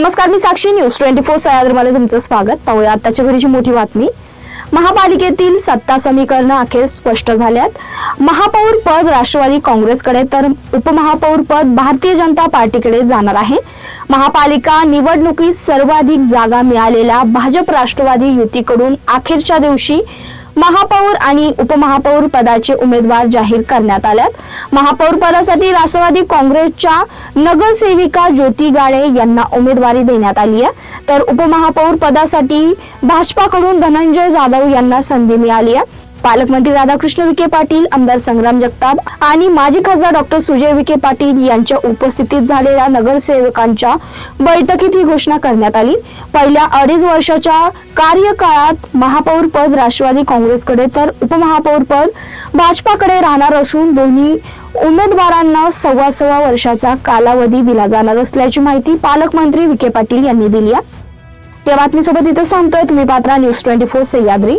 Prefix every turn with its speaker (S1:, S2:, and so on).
S1: नमस्कार मी Sakshi news. Twenty four सह्याद्रीमध्ये तुमचं स्वागत. पाहूया आताच्या घडीची मोठी बातमी. महापालिकेतील सत्ता समीकरण अखेर स्पष्ट झाल्यात. महापौर पद राष्ट्रवादी काँग्रेसकडे तर उपमहापौर पद भारतीय जनता पार्टीकडे जाणार आहे. महापालिका निवडणुकीत सर्वाधिक जागा मिळालेल्या भाजप राष्ट्रवादी युतीकडून अखेरच्या दिवशी महापौर आणि उपमहापौर पदाचे उमेदवार जाहीर करण्यात आल्यात. महापौर पदासाठी राष्ट्रवादी काँग्रेसच्या नगरसेविका ज्योती गाडे यांना उमेदवारी देण्यात आली आहे. तर उपमहापौर पदासाठी भाजपाकडून धनंजय जाधव यांना संधी मिळाली आहे. पालकमंत्री राधाकृष्ण विखे पाटील आमदार संग्राम जगताप आणि माजी खासदार डॉक्टर सुजय विखे पाटील यांच्या उपस्थितीत झालेल्या नगरसेवकांच्या बैठकीत ही घोषणा करण्यात आली. पहिल्या अडीच वर्षाच्या कार्यकाळात महापौर पद राष्ट्रवादी काँग्रेसकडे तर उपमहापौर पद भाजपाकडे राहणार असून दोन्ही उमेदवारांना सव्वा सव्वा वर्षाचा कालावधी दिला जाणार असल्याची माहिती पालकमंत्री विखे पाटील यांनी दिली आहे. या बातमीसोबत इथं सांगतोय तुम्ही Patra news twenty four Sahyadri.